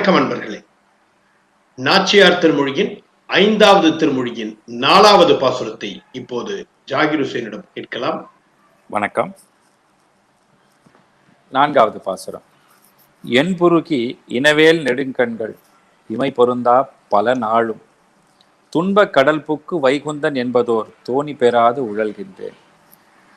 வணக்கம் அன்பர்களே நாச்சியார் திருமொழியின் ஐந்தாவது திருமொழியின் நாலாவது பாசுரத்தை இப்போது ஜாகிர் ஹுசேனிடம் கேட்கலாம். வணக்கம். நான்காவது பாசுரம். என் புருகி இனவேல் நெடுங்கண்கள் இமை பொருந்தா பல நாளும். துன்ப கடல் புக்கு வைகுந்தன் என்பதோர் தோணி பெறாது உழல்கின்றேன்.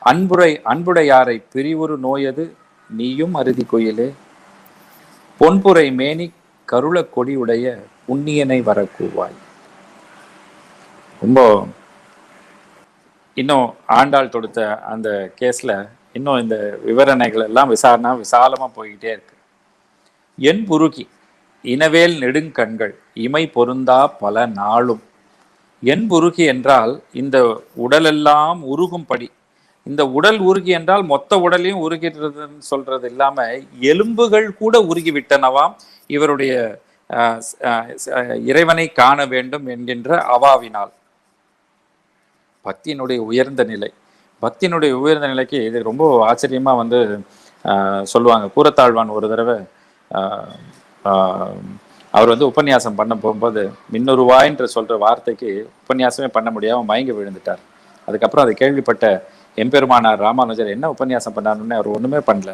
அன்புரை அன்புடையாரை பிரிவுறு நோயது நீயும் அறுதி கோயிலே. பொன்புரை மேனி கருளக் கொடியுடைய புண்ணியனை வரக்கூவாய். ரொம்ப இன்னும் ஆண்டாள் தொடுத்த அந்த கேஸ்ல இன்னும் இந்த விவரணைகள் எல்லாம் விசாரணை விசாலமா போய்கிட்டே இருக்கு. என் புருகி இனவேல் நெடுங்கண்கள் இமை பொருந்தா பல நாளும். என் புருகி என்றால் இந்த உடலெல்லாம் உருகும்படி. இந்த உடல் உருகி என்றால் மொத்த உடலையும் உருகிறதுன்னு சொல்றது இல்லாம எலும்புகள் கூட உருகி விட்டனவாம் இவருடைய இறைவனை காண வேண்டும் என்கின்ற அவாவினால். பக்தியினுடைய உயர்ந்த நிலை. பக்தியினுடைய உயர்ந்த நிலைக்கு இது ரொம்ப ஆச்சரியமாக வந்து சொல்லுவாங்க. கூரத்தாழ்வான் ஒரு தடவை அவர் வந்து உபன்யாசம் பண்ண போகும்போது மின்னுருவாயின்ற சொல்கிற வார்த்தைக்கு உபன்யாசமே பண்ண முடியாமல் மயங்கி விழுந்துட்டார். அதுக்கப்புறம் அதை கேள்விப்பட்ட எம்பெருமானார் ராமானுஜர் என்ன உபன்யாசம் பண்ணாருன்னு அவர் ஒன்றுமே பண்ணல.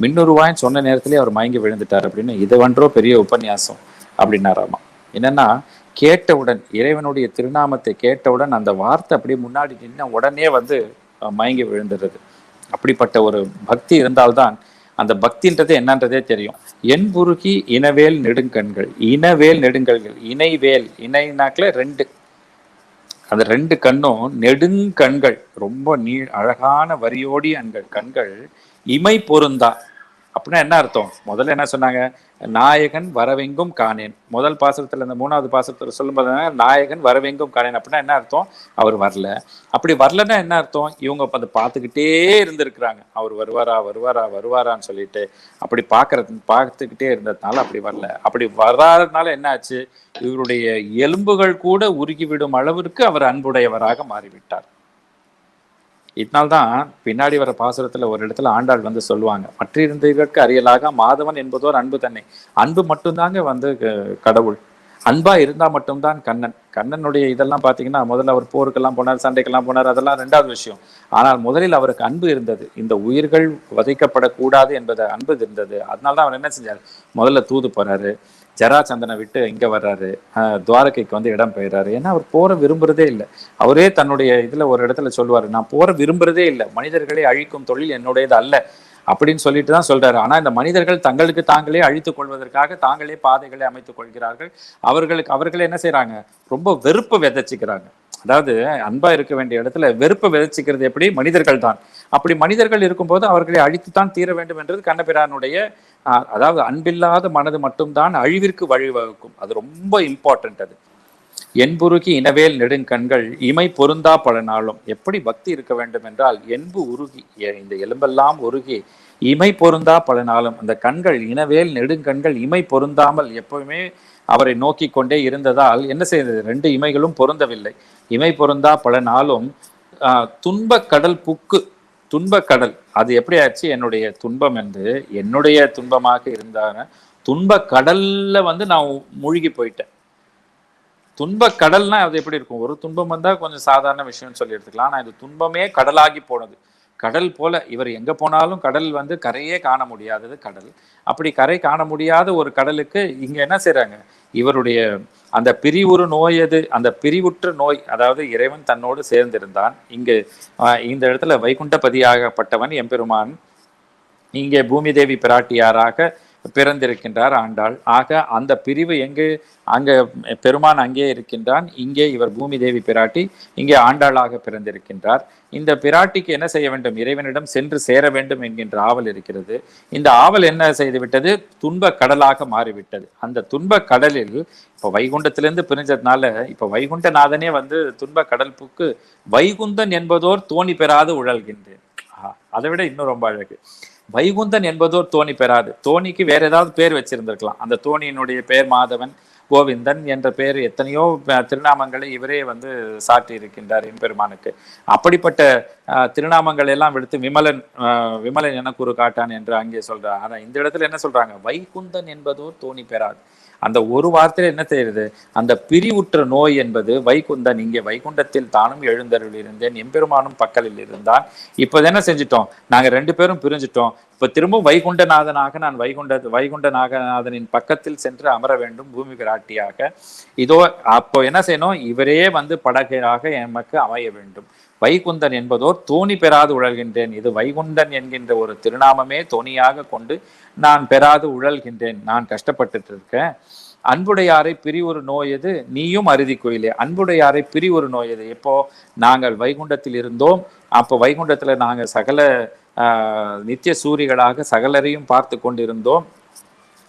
மின்னுருவாயின்னு சொன்ன நேரத்திலே அவர் மயங்கி விழுந்துட்டார் அப்படின்னு இது ஒன்றோ பெரிய உபன்யாசம் அப்படின்னாராமா என்னன்னா கேட்டவுடன் இறைவனுடைய திருநாமத்தை கேட்டவுடன் அந்த வார்த்தை அப்படியே முன்னாடி நின்று உடனே வந்து மயங்கி விழுந்துடுறது. அப்படிப்பட்ட ஒரு பக்தி இருந்தால்தான் அந்த பக்தின்றது என்னன்றதே தெரியும். என் புருகி இனவேல் நெடுங்கண்கள் இனவேல் நெடுங்கண்கள் இணைவேல் இணைனாக்கில் ரெண்டு. அந்த ரெண்டு கண்ணும் நெடுங்கண்கள் ரொம்ப நீ அழகான வரியோடி அண்கள் கண்கள் இமை பொருந்தா. அப்படின்னா என்ன அர்த்தம்? முதல்ல என்ன சொன்னாங்க? நாயகன் வரவெங்கும் காணேன். முதல் பாசத்தில் இந்த மூணாவது பாசுரத்துல சொல்லும்போது நாயகன் வரவெங்கும் காணேன். அப்படின்னா என்ன அர்த்தம்? அவர் வரல. அப்படி வரலன்னா என்ன அர்த்தம்? இவங்க அதை பார்த்துக்கிட்டே இருந்திருக்கிறாங்க. அவர் வருவாரா வருவாரா வருவாரான்னு சொல்லிட்டு. அப்படி பார்க்கறது பார்த்துக்கிட்டே இருந்ததுனால அப்படி வரல. அப்படி வராதனால என்ன ஆச்சு? இவருடைய எலும்புகள் கூட உருகிவிடும் அளவிற்கு அவர் அன்புடையவராக மாறிவிட்டார். இதனால்தான் பின்னாடி வர பாசுரத்தில் ஒரு இடத்துல ஆண்டாள் வந்து சொல்லுவாங்க மற்றிருந்தவர்களுக்கு அறியலாக மாதவன் என்பதோர் அன்பு தன்னை. அன்பு மட்டும்தாங்க வந்து க- கடவுள். அன்பா இருந்தா மட்டும்தான் கண்ணன். கண்ணனுடைய இதெல்லாம் பாத்தீங்கன்னா முதல்ல அவர் போருக்கெல்லாம் போனார் சண்டைக்கெல்லாம் போனார் அதெல்லாம் ரெண்டாவது விஷயம். ஆனால் முதலில் அவருக்கு அன்பு இருந்தது. இந்த உயிர்கள் வதைக்கப்படக்கூடாது என்பது அன்பு இருந்தது. அதனால தான் அவர் என்ன செஞ்சார்? முதல்ல தூது போறாரு. ஜராசந்தனை விட்டு இங்க வர்றாரு. துவாரகைக்கு வந்து இடம் பெயர்றாரு. ஏன்னா அவர் போற விரும்புறதே இல்லை. அவரே தன்னுடைய இதுல ஒரு இடத்துல சொல்லுவாரு நான் போற விரும்புறதே இல்லை. மனிதர்களை அழிக்கும் தொழில் என்னுடையது அல்ல. அப்படின்னு சொல்லிட்டு தான் சொல்றாரு. ஆனா இந்த மனிதர்கள் தங்களுக்கு தாங்களே அழித்துக் கொள்வதற்காக தாங்களே பாதைகளை அமைத்துக் கொள்கிறார்கள். அவர்களுக்கு அவர்களே என்ன செய்யறாங்க ரொம்ப வெறுப்பு விதைச்சுக்கிறாங்க. அதாவது அன்பா இருக்க வேண்டிய இடத்துல வெறுப்பை விதைச்சுக்கிறது எப்படி? மனிதர்கள் தான் அப்படி மனிதர்கள் இருக்கும்போது அவர்களை அழித்து தான் தீர வேண்டும் என்றது கண்ணபிரானுடைய அதாவது அன்பில்லாத மனது மட்டும்தான் அழிவிற்கு வழிவகுக்கும். அது ரொம்ப இம்பார்ட்டன்ட் அது. என்புருகி இனவேல் நெடுங்கண்கள் இமை பொருந்தா பல நாளும். எப்படி பக்தி இருக்க வேண்டும் என்றால் என்பு உருகி இந்த எலும்பெல்லாம் உருகி இமை பொருந்தா பல நாளும். அந்த கண்கள் இனவேல் நெடுங்கண்கள் இமை பொருந்தாமல் எப்பவுமே அவரை நோக்கி கொண்டே இருந்ததால் என்ன செய்தது? ரெண்டு இமைகளும் பொருந்தவில்லை. இமை பொருந்தா பல நாளும் துன்ப துன்பக் கடல் புக்கு துன்பக் கடல் அது எப்படி ஆச்சு? என்னுடைய துன்பம் என்று. என்னுடைய துன்பமாக இருந்தான துன்பக்கடல்ல வந்து நான் மூழ்கி போயிட்டேன். துன்பக்கடல்னா அது எப்படி இருக்கும்? ஒரு துன்பம் வந்தால் கொஞ்சம் சாதாரண விஷயம்னு சொல்லி எடுத்துக்கலாம். ஆனால் இது துன்பமே கடலாகி போனது. கடல் போல இவர் எங்க போனாலும் கடல் வந்து கரையே காண முடியாதது கடல். அப்படி கரை காண முடியாத ஒரு கடலுக்கு இங்க என்ன செய்றாங்க? இவருடைய அந்த பிரிவுறு நோய் அது அந்த பிரிவுற்ற நோய் அதாவது இறைவன் தன்னோடு சேர்ந்திருந்தான். இங்கு இந்த இடத்துல வைகுண்டபதியாகப்பட்டவன் எம்பெருமான். இங்கே பூமி தேவி பிராட்டியாராக பிறந்திருக்கின்றார் ஆண்டாள். ஆக அந்த பிரிவு எங்கு அங்க பெருமான் அங்கே இருக்கின்றான். இங்கே இவர் பூமி தேவி பிராட்டி இங்கே ஆண்டாளாக பிறந்திருக்கின்றார். இந்த பிராட்டிக்கு என்ன செய்ய வேண்டும்? இறைவனிடம் சென்று சேர வேண்டும் என்கின்ற ஆவல் இருக்கிறது. இந்த ஆவல் என்ன செய்து விட்டது துன்ப கடலாக மாறிவிட்டது. அந்த துன்ப கடலில் இப்ப வைகுண்டத்திலிருந்து பிரிஞ்சதுனால இப்ப வைகுண்டநாதனே வந்து துன்ப கடல் புக்கு வைகுந்தன் என்பதோர் தோணி பெறாது உழல்கின்றேன். அதை விட இன்னும் ரொம்ப அழகு. வைகுந்தன் என்பதோர் தோணி பெறாது. தோணிக்கு வேற ஏதாவது பேர் வச்சிருந்திருக்கலாம். அந்த தோணியினுடைய பெயர் மாதவன் கோவிந்தன் என்ற பெயர் எத்தனையோ திருநாமங்களை இவரே வந்து சாட்டி இருக்கின்றார் எம்பெருமானுக்கு. அப்படிப்பட்ட அஹ், திருநாமங்கள் எல்லாம் விடுத்து விமலன் அஹ், விமலன் என கூறு காட்டான் என்று அங்கே சொல்றார். ஆனா இந்த இடத்துல என்ன சொல்றாங்க? வைகுந்தன் என்பதோ தோணி பெறாது. அந்த ஒரு வார்த்தையில என்ன தெரியுது? அந்த பிரிவுற்ற நோய் என்பது வைகுந்தன் இங்கே வைகுண்டத்தில் தானும் எழுந்தருள் இருந்தேன் எம்பெருமானும் பக்கலில் இருந்தான். இப்போ என்ன செஞ்சிட்டோம்? நாங்க ரெண்டு பேரும் பிரிஞ்சிட்டோம். இப்ப திரும்ப வைகுண்டநாதனாக நான் வைகுண்ட வைகுண்டநாதனின் பக்கத்தில் சென்று அமர வேண்டும் பூமி பிராட்டியாக இதோ அப்போ என்ன செய்யணும்? இவரே வந்து படகையாக எமக்கு அமைய வேண்டும். வைகுந்தன் என்பதோர் தோணி பெறாது உழல்கின்றேன். இது வைகுந்தன் என்கின்ற ஒரு திருநாமமே தோணியாக கொண்டு நான் பெறாது உழல்கின்றேன். நான் கஷ்டப்பட்டுட்டு இருக்கேன் அன்புடையாரை நோய் நோயது நீயும் அறுதி கோயிலே. அன்புடையாரை பிரிவுறு நோயது எப்போ நாங்கள் வைகுண்டத்தில் இருந்தோம். அப்போ வைகுண்டத்தில் நாங்கள் சகல ஆஹ், நித்திய சூரிகளாக சகலரையும் பார்த்து கொண்டிருந்தோம்.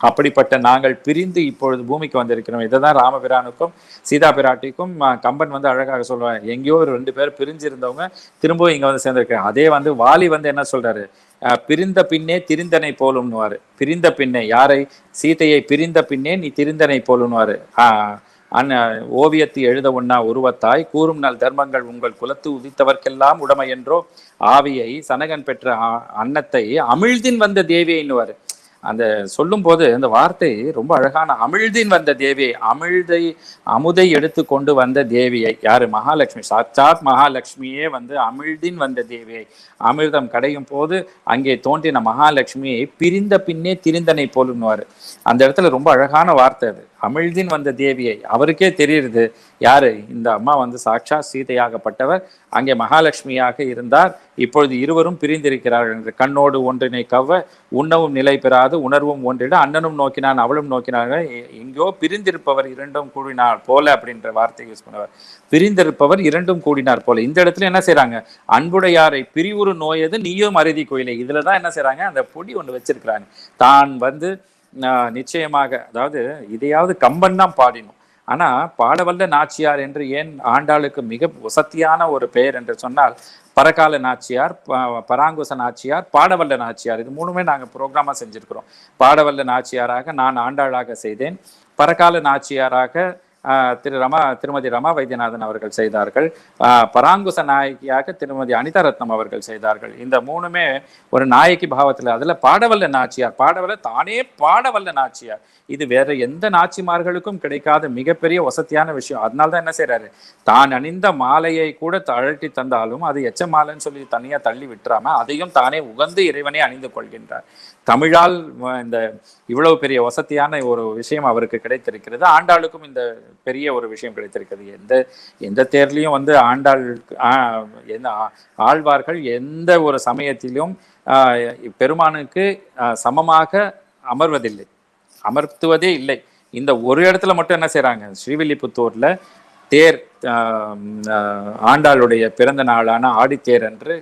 அப்படிப்பட்ட நாங்கள் பிரிந்து இப்பொழுது பூமிக்கு வந்திருக்கிறோம். இதுதான் ராமபிரானுக்கும் சீதா பிராட்டிக்கும் கம்பன் வந்து அழகாக சொல்லுவாங்க எங்கேயோ ஒரு ரெண்டு பேர் பிரிஞ்சிருந்தவங்க திரும்பவும் இங்கே வந்து சேர்ந்திருக்காங்க. அதே வந்து வாலி வந்து என்ன சொல்றாரு? ஆஹ், பிரிந்த பின்னே திரிந்தனை போலும்னுவாரு. பிரிந்த பின்னே யாரை? சீதையை பிரிந்த பின்னே நீ திரிந்தனை போலும்னுவாரு. ஆஹ் அன் ஓவியத்தை எழுத ஒன்னா உருவத்தாய் கூறும் நல் தர்மங்கள் உங்கள் குலத்து உதித்தவர்க்கெல்லாம் உடமை என்றோ ஆவியை சனகன் பெற்ற அன்னத்தை அமிழ்தின் வந்த தேவியைன்னுவாரு அந்த சொல்லும்போது அந்த வார்த்தை ரொம்ப அழகான அமிழ்தின் வந்த தேவியை அமிழ்தை அமுதை எடுத்து கொண்டு வந்த தேவியை யாரு? மகாலட்சுமி. சாட்சாத் மகாலட்சுமியே வந்து அமிழ்தின் வந்த தேவியை அமிர்தம் கடையும் போது அங்கே தோன்றின மகாலட்சுமியை பிரிந்த பின்னே திரிந்தனை போலுன்னுவாரு. அந்த இடத்துல ரொம்ப அழகான வார்த்தை அது. அமிழ்தின் வந்த தேவியை அவருக்கே தெரியுது யாரு? இந்த அம்மா வந்து சாட்சா சீதையாகப்பட்டவர். அங்கே மகாலட்சுமியாக இருந்தார். இப்பொழுது இருவரும் பிரிந்திருக்கிறார்கள். என்று கண்ணோடு ஒன்றினை கவ்வ உண்ணவும் நிலை பெறாது இல்லாது உணர்வும் ஒன்றிட. அண்ணனும் நோக்கினான் அவளும் நோக்கினார்கள். எ- எங்கேயோ பிரிந்திருப்பவர் இரண்டும் கூடினார் போல அப்படின்ற வார்த்தை யூஸ் பண்ணுவார். பிரிந்திருப்பவர் இரண்டும் கூடினார் போல. இந்த இடத்துல என்ன செய்யறாங்க அன்புடையாரை பிரிவுறு நோயது நீயும் அறுதி கோயிலே. இதுல தான் என்ன செய்யறாங்க அந்த பொடி ஒன்று வச்சிருக்கிறாங்க. தான் வந்து நிச்சயமாக அதாவது இதையாவது கம்பன் தான் பாடினோம். ஆனால் பாடவல்ல நாச்சியார் என்று ஏன் ஆண்டாளுக்கு மிக வசத்தியான ஒரு பெயர் என்று சொன்னால் பரகால நாச்சியார் ப- பராங்குச நாச்சியார் பாடவல்ல நாச்சியார். இது மூணுமே நாங்கள் ப்ரோக்ராமா செஞ்சுருக்கிறோம். பாடவல்ல நாச்சியாராக நான் ஆண்டாளாக செய்தேன். பரகால நாச்சியாராக திரு ரமா திருமதி ரமா வைத்தியநாதன் அவர்கள் செய்தார்கள். ஆஹ், பராங்குச நாயகியாக திருமதி அனிதா ரத்னம் அவர்கள் செய்தார்கள். இந்த மூணுமே ஒரு நாயகி பாவத்துல. அதுல பாடவல்ல நாச்சியார். பாடவல்ல தானே பாடவல்ல நாச்சியார். இது வேற எந்த நாச்சிமார்களுக்கும் கிடைக்காத மிகப்பெரிய வசதியான விஷயம். அதனால தான் என்ன செய்றாரு? தான் அணிந்த மாலையை கூட தழட்டி தந்தாலும் அது எச்ச மாலைன்னு சொல்லி தனியா தள்ளி விட்டுறாம அதையும் தானே உகந்து இறைவனை அணிந்து கொள்கின்றார். தமிழால் இந்த இவ்வளவு பெரிய வசதியான ஒரு விஷயம் அவருக்கு கிடைத்திருக்கிறது. ஆண்டாளுக்கும் இந்த பெரிய ஒரு விஷயம் கிடைத்திருக்கிறது. எந்த எந்த தேர்லையும் வந்து ஆண்டாள் எந்த ஆழ்வார்கள் எந்த ஒரு சமயத்திலும் பெருமானுக்கு சமமாக அமர்வதில்லை. அமர்த்துவதே இல்லை. இந்த ஒரு இடத்துல மட்டும் என்ன செய்கிறாங்க ஸ்ரீவில்லிபுத்தூரில் தேர் ஆண்டாளுடைய பிறந்த நாளான ஆடித்தேர் என்று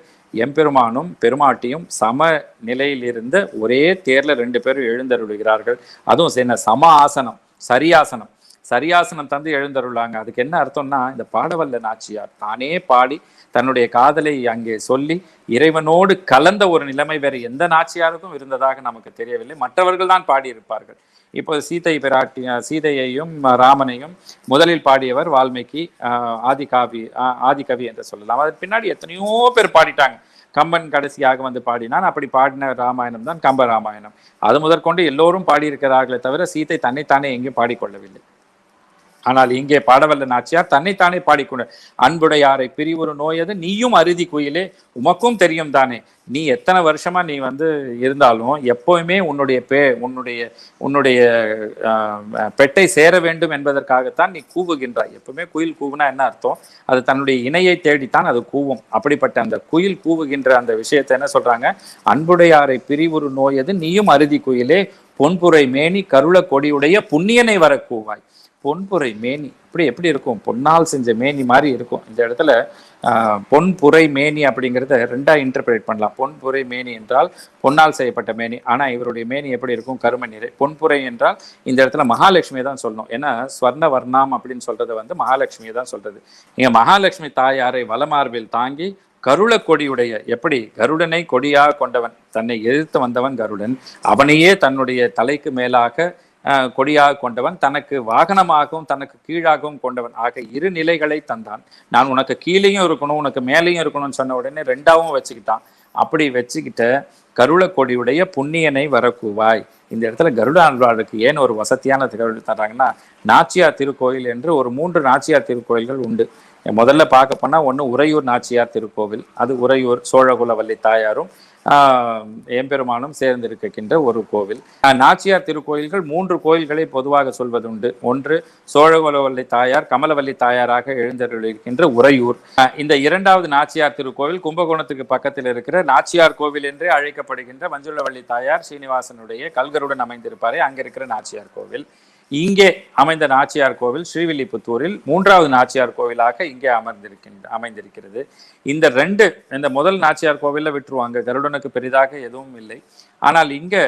எம்பெருமானும் பெருமாட்டியும் சம நிலையிலிருந்து ஒரே தேர்ல ரெண்டு பேரும் எழுந்தருளுகிறார்கள். அதுவும் என்ன சம ஆசனம் சரியாசனம் சரியாசனம் தந்து எழுந்தருளாங்க அதுக்கு என்ன அர்த்தம்னா இந்த பாடவல்ல நாச்சியார் தானே பாடி தன்னுடைய காதலை அங்கே சொல்லி இறைவனோடு கலந்த ஒரு நிலைமை வேற எந்த நாச்சியாருக்கும் இருந்ததாக நமக்கு தெரியவில்லை. மற்றவர்கள் தான் பாடியிருப்பார்கள். இப்போ சீதை பிராட்டி சீதையையும் ராமனையும் முதலில் பாடியவர் வால்மீகி ஆஹ், ஆதிகாவி ஆஹ், ஆதிகவி என்று சொல்லலாம். அதன் பின்னாடி எத்தனையோ பேர் பாடிட்டாங்க. கம்பன் கடைசியாக வந்து பாடினான். அப்படி பாடின ராமாயணம் தான் கம்ப ராமாயணம். அது முதற்கொண்டு எல்லோரும் பாடியிருக்கிறார்களே தவிர சீதை தன்னைத்தானே எங்கேயும் பாடிக்கொள்ளவில்லை. ஆனால் இங்கே பாடவல்ல நாச்சியார் தன்னைத்தானே பாடிக்கொண்ட அன்புடையாரை பிரிவுறு நோயது நீயும் அறுதி குயிலே உமக்கும் தெரியும் தானே. நீ எத்தனை வருஷமா நீ வந்து இருந்தாலும் எப்போவுமே உன்னுடைய பே உன்னுடைய உன்னுடைய பெட்டை சேர வேண்டும் என்பதற்காகத்தான் நீ கூவுகின்றாய். எப்பவுமே குயில் கூவுனா என்ன அர்த்தம்? அது தன்னுடைய இணையை தேடித்தான் அது கூவும். அப்படிப்பட்ட அந்த குயில் கூவுகின்ற அந்த விஷயத்தை என்ன சொல்றாங்க? அன்புடையாரை பிரிவுறு நோயது நீயும் அறுதி குயிலே பொன்புரை மேனி கருள கொடியுடைய புண்ணியனை வர கூவாய். பொன்புரை மேனி. இப்படி எப்படி இருக்கும்? பொன்னால் செஞ்ச மேனி மாதிரி இருக்கும். இந்த இடத்துல பொன்புரை மேனி அப்படிங்கிறத ரெண்டாக இன்டர்பிரேட் பண்ணலாம். பொன்புரை மேனி என்றால் பொன்னால் செய்யப்பட்ட மேனி. ஆனால் இவருடைய மேனி எப்படி இருக்கும்? கரும நிறை பொன்புரை என்றால் இந்த இடத்துல மகாலட்சுமி தான் சொல்லணும். ஏன்னா ஸ்வர்ண வர்ணாம் அப்படின்னு சொல்றது வந்து மகாலட்சுமியை தான் சொல்றது. இங்கே மகாலட்சுமி தாயாரை வலமார்பில் தாங்கி கருள கொடியுடைய எப்படி? கருடனை கொடியாக கொண்டவன். தன்னை எதிர்த்து வந்தவன் கருடன். அவனையே தன்னுடைய தலைக்கு மேலாக கொடியாக கொண்டவன் தனக்கு வாகனமாகவும் தனக்கு கீழாகவும் கொண்டவன். ஆக இரு நிலைகளை தந்தான். நான் உனக்கு கீழேயும் இருக்கணும் உனக்கு மேலேயும் இருக்கணும்னு சொன்ன உடனே ரெண்டாவும் வச்சுக்கிட்டான். அப்படி வச்சுக்கிட்ட கருளக்கொடியுடைய புண்ணியனை வரக்கூவாய். இந்த இடத்துல கருட ஆழ்வாருக்கு ஏன் ஒரு வசதியான தகவல் தர்றாங்கன்னா நாச்சியார் திருக்கோயில் என்று ஒரு மூன்று நாச்சியார் திருக்கோயில்கள் உண்டு. முதல்ல பார்க்க போனால் ஒன்று உறையூர் நாச்சியார் திருக்கோவில் அது உறையூர் சோழகுலவல்லி தாயாரும் எம்பெருமானும் சேர்ந்திருக்கின்ற ஒரு கோவில். நாச்சியார் திருக்கோயில்கள் மூன்று கோயில்களை பொதுவாக சொல்வதுண்டு. ஒன்று சோழகோலவல்லி தாயார் கமலவல்லி தாயாராக எழுந்தருளிருக்கின்ற உறையூர். இந்த இரண்டாவது நாச்சியார் திருக்கோவில் கும்பகோணத்துக்கு பக்கத்தில் இருக்கிற நாச்சியார் கோவில் என்றே அழைக்கப்படுகின்ற மஞ்சுளவள்ளி தாயார் சீனிவாசனுடைய கல்கருடன் அமைந்திருப்பாரே அங்க இருக்கிற நாச்சியார் கோவில். இங்கே அமைந்த நாச்சியார் கோவில் ஸ்ரீவில்லிபுத்தூரில் மூன்றாவது நாச்சியார் கோவிலாக இங்கே அமர்ந்திருக்கின்ற அமைந்திருக்கிறது. இந்த ரெண்டு இந்த முதல் நாச்சியார் கோவிலில் விட்டுருவாங்க. கருடனுக்கு பெரிதாக எதுவும் இல்லை. ஆனால் இங்கே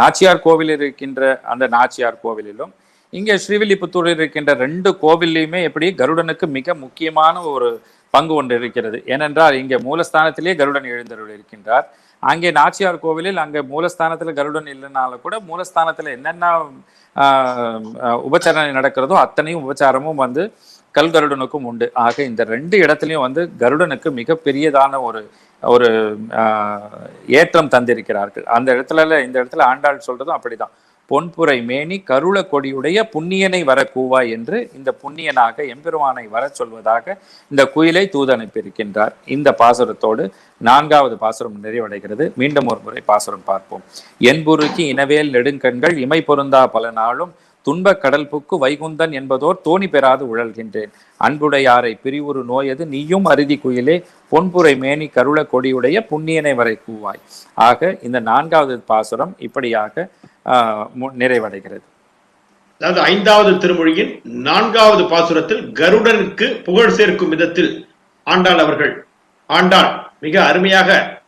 நாச்சியார் கோவில் இருக்கின்ற அந்த நாச்சியார் கோவிலிலும் இங்கே ஸ்ரீவில்லிபுத்தூரில் இருக்கின்ற ரெண்டு கோவில்லையுமே எப்படி கருடனுக்கு மிக முக்கியமான ஒரு பங்கு ஒன்று இருக்கிறது. ஏனென்றால் இங்கே மூலஸ்தானத்திலேயே கருடன் எழுந்தருள் இருக்கின்றார். அங்கே நாச்சியார் கோவிலில் அங்கே மூலஸ்தானத்தில் கருடன் இல்லைனாலும் கூட மூலஸ்தானத்தில் என்னென்ன ஆஹ், நடக்கிறதோ அத்தனையும் உபச்சாரமும் வந்து கல் கருடனுக்கும் உண்டு. ஆக இந்த ரெண்டு இடத்துலையும் வந்து கருடனுக்கு மிகப்பெரியதான ஒரு ஒரு ஏற்றம் தந்திருக்கிறார்கள். அந்த இடத்துல இந்த இடத்துல ஆண்டாள் சொல்றதும் அப்படிதான். பொன்புரை மேனி கருள கொடியுடைய புண்ணியனை வர கூவாய் என்று இந்த புண்ணியனாக எம்பெருமானை வரச் சொல்வதாக இந்த குயிலை தூது அனுப்பியிருக்கின்றார் இந்த பாசுரத்தோடு நான்காவது பாசுரம் நிறைவடைகிறது. மீண்டும் ஒரு முறை பாசுரம் பார்ப்போம். என்புருக்கி இனவேல் நெடுங்கண்கள் இமை பொருந்தா பல நாளும் துன்பக் கடல் புக்கு வைகுந்தன் என்பதோர் தோணி பெறாது உழல்கின்றேன். அன்புடையாரை பிரிவுறு நோயது நீயும் அருதி குயிலே பொன்புரை மேனி கருள கொடியுடைய புண்ணியனை வரை கூவாய் ஆக இந்த நான்காவது பாசுரம் இப்படியாக நிறைவடைகிறது. அதாவது ஐந்தாவது திருமொழியின் நான்காவது பாசுரத்தில் கருடனுக்கு புகழ் சேர்க்கும் விதத்தில் ஆண்டாள் அவர்கள். ஆண்டாள் மிக அருமையாக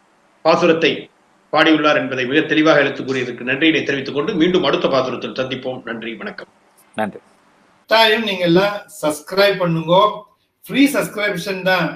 பாசுரத்தை பாடியுள்ளார் என்பதை மிக தெளிவாக எடுத்துக் கூறியதற்கு நன்றியினை தெரிவித்துக் கொண்டு மீண்டும் அடுத்த பாசுரத்தில் சந்திப்போம். நன்றி வணக்கம். நன்றி. கட்டாயம் நீங்க எல்லாம் சப்ஸ்கிரைப் பண்ணுங்க. ஃப்ரீ சப்ஸ்கிரிப்ஷன் தான்.